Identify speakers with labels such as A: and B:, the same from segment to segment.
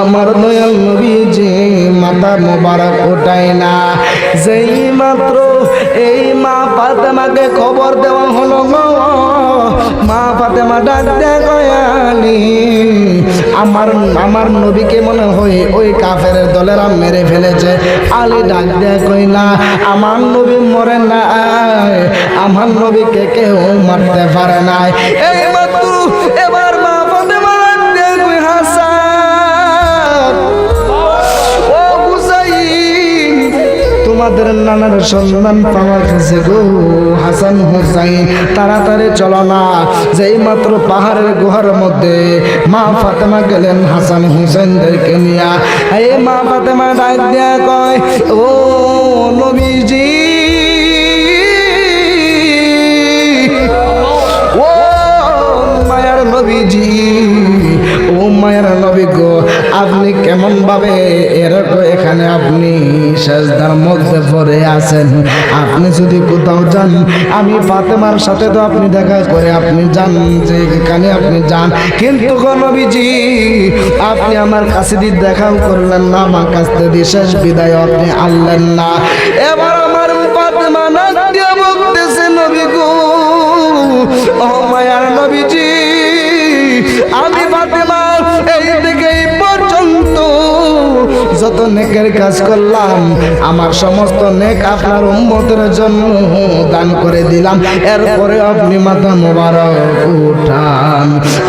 A: আমার দয়াল নবী যে মাথা মোবারক ওঠায় না। যেই মাত্র এই মা ফাতেমাকে খবর দেওয়া হলো মা ফাতেমা ডাক দেয়া গয়ালি আমার আমার নবীকে মনে হয় ওই কাফের দলেরা মেরে ফেলেছে। আলী ডাক দেয়া না, আমার নবী মরে না আমার নবীকে কেউ মারতে পারে নাই। এই মাত্র তোমাদের নানার সন্ধান পাওয়া গেছে গো হাসান হুসাইন। তাড়াতাড়ি চলো না, যেই মাত্র পাহাড়ের গুহার মধ্যে মা ফাতেমা গেলেন হাসান হুসাইনদেরকে নিয়া। এই মা ফাতেমা ডাক দিয়া কয়, ও নবীজি, ও মায়ার নবীজি, ও মায়ের নবী গো, আপনি কেমন ভাবে এরকম এখানে আপনি সেজদার মধ্যে পড়ে আছেন। আপনি যদি কোথাও যান, আমি ফাতেমার সাথে তো আপনি দেখা করে আপনি যান যে এখানে আপনি যান। কিন্তু গণবিজি আপনি আমার কাছে দিয়ে দেখাও করলেন না, আমার কাছ থেকে শেষ বিদায় আপনি আনলেন না। এবার আমার ফাতেমা না যত নেকের কাজ করলাম। আমার সমস্ত নেক আপনার উম্মতের জন্য দান করে দিলাম। এরপরে আপনি মাথা মোবারক উঠান।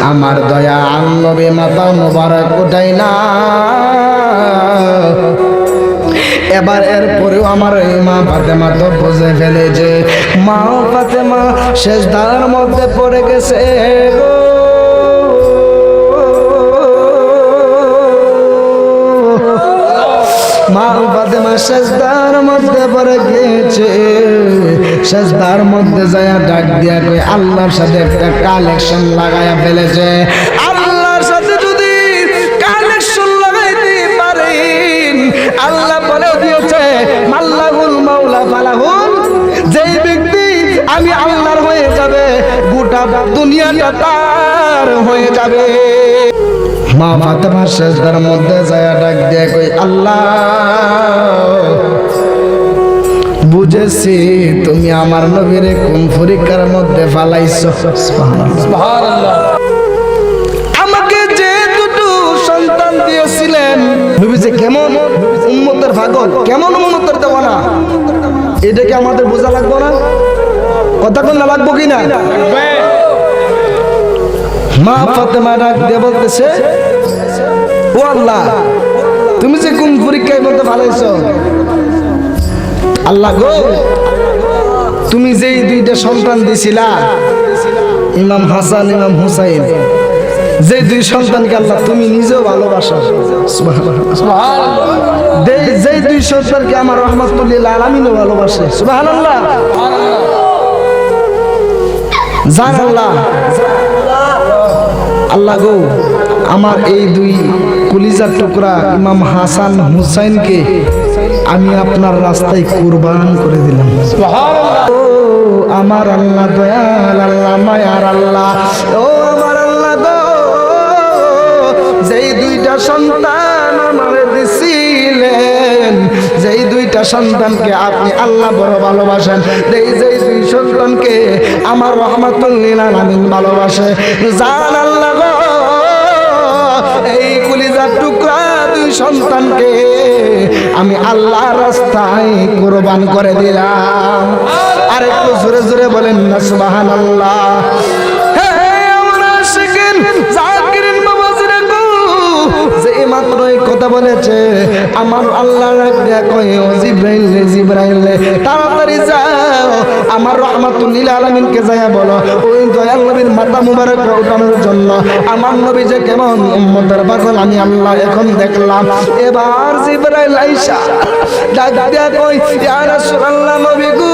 A: আমার দয়া আল্লবে মাথা মোবারক উঠাই না। এবার এরপরেও আমার এই মা ফাতেমা তো বুঝে ফেলেছে। মা ফাতেমা শেষ ধারার মধ্যে পড়ে গেছে গো। মা ফাতেমা শেষদার মধ্যে পড়ে গিয়েছে। শেষদার মধ্যে যায় ডাক দিয়া কই আল্লাহর সাথে একটা কালেকশন লাগায়া ফেলেছে। আল্লাহর সাথে যদি কালেকশন লাগাইতে পারেন, আল্লাহ বলে দিয়েছে, মাল্লাহুল মাওলা ফালাহুল যেই ব্যক্তি আমি আল্লাহর হয়ে যাবে, গোটা দুনিয়াটা তার হয়ে যাবে। মা ফাতেমা শেষদার মধ্যে যায় ডাক দিয়ে, কই, আল্লাহ, বুঝেছি তুমি আমার নবীরে কোন পরীক্ষার মধ্যে ফালাইছো। আমাকে যে দুটো সন্তান দিয়েছিলেন নবী যে কেমন? উম্মতের ভাগল কেমন উম্মতের দেওয়া না এটা কি আমাদের বোঝা লাগবো না? কথা কোন লাগবো কি না মা ফাতেমা ডাক দিয়ে বলতেছে ও আল্লাহ তুমি যে কোন পরীক্ষায় মধ্যে ভালাইছো আল্লাহ গো তুমি যেই দুইটা সন্তান দিছিলা ইমাম হাসান ইমাম হুসাইন যে দুই সন্তানকে আল্লাহ তুমি নিজেও ভালোবাসো। যেই দুই সন্তানকে আমার রহমতুল্লিল আলমিনও ভালোবাসে। সুবাহান আল্লাহ জান আল্লাহ। আল্লাহ গো আমার এই দুই কলিজার টুকরা ইমাম হাসান হুসাইনকে আমি আপনার রাস্তায় কুরবান করে দিলাম। ও আমার আল্লাহ দয়াল আল্লাহ মায়ার আল্লাহ। ও আমার আল্লাহ যেই দুইটা সন্তান আমার দিছিলেন যেই দুইটা সন্তানকে আপনি আল্লাহ বড় ভালোবাসেন এই যেই দুই সন্তানকে আমার রহমাতুল্লিল আলামিন ভালোবাসে। জান আল্লাহ এই টুকরা দুই সন্তানকে আমি আল্লাহ রাস্তায় কোরবান করে দিলাম। আর একটু জোরে জোরে বলেন না সুবাহান আল্লাহ বলেছে, আমার আল্লাহ কয় জিব্রাইল জিব্রাইল তাড়াতাড়ি যাও আমার রহমাতুল্লিল আলামিনকে যায়া বলো, ওই দয়াল নবীর মাথা মুবারক উঠানোর জন্য। আমার নবী যে কেমন উম্মতের পাগল আমি আল্লাহ এখন দেখলাম। এবার জিব্রাইল আইসা ডাক দিয়া কই ইয়া রাসূলুল্লাহ নবী গো।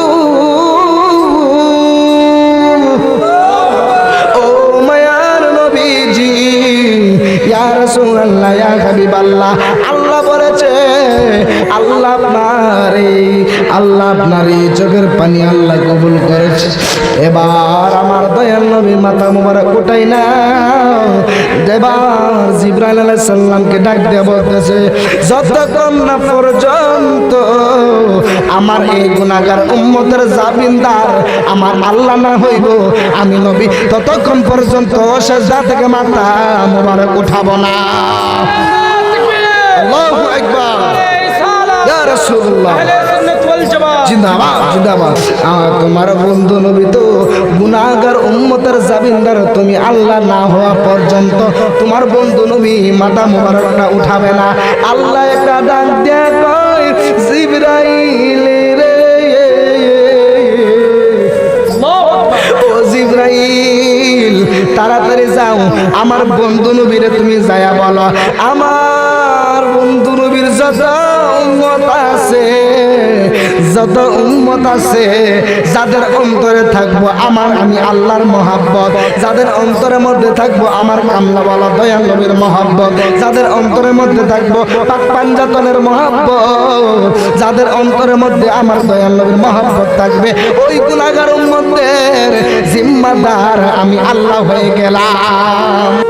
A: ইয়া রাসূলুল্লাহ, ইয়া হাবিবাল্লাহ, আল্লাহ বলেছে, আল্লাহ আপনার আল্লাহ আপনার এই চোখের পানি আল্লাহ কবুল করেছে। এবার আমার দয়াল নবী মাথা মুবারক উঠাই না এবার জিব্রাইল আলাইহিস সালামকে ডাক দিয়ে বলতেছে, যতক্ষণ না পর্যন্ত আমার এই গুনাহগার উম্মতের জামিনদার আমার আল্লাহ না হইব, আমি নবী, ততক্ষণ পর্যন্ত সেজদা থেকে মাথা মুবারক উঠাবো না। আল্লাহু ইয়া আমার তোমার বন্ধু নবী তো গুনাহগার উম্মতের জাবিনদার তুমি আল্লাহ না হওয়া পর্যন্ত তোমার বন্ধু নবী মাথা মোবারকটা উঠাবে না। আল্লাহ একটা ডাক দিয়ে কয় জিবরাইল রে। ও জিব্রাইল তাড়াতাড়ি যাও। আমার বন্ধু নবীরে তুমি যায়া বলো। আমার আছে, যত উম্মত আছে, যাদের অন্তরে থাকব আমার আমি আল্লাহর মহাব্বত, যাদের অন্তরের মধ্যে থাকব আমার কামলা বলা দয়াল নবীর মহাব্বত, যাদের অন্তরের মধ্যে থাকব পাঞ্জাতনের মহাব্বত, যাদের অন্তরের মধ্যে আমার দয়াল নবীর মহাব্বত থাকবে, ওই গুণাগার উম্মতের জিম্মাদার আমি আল্লাহ হয়ে গেলাম।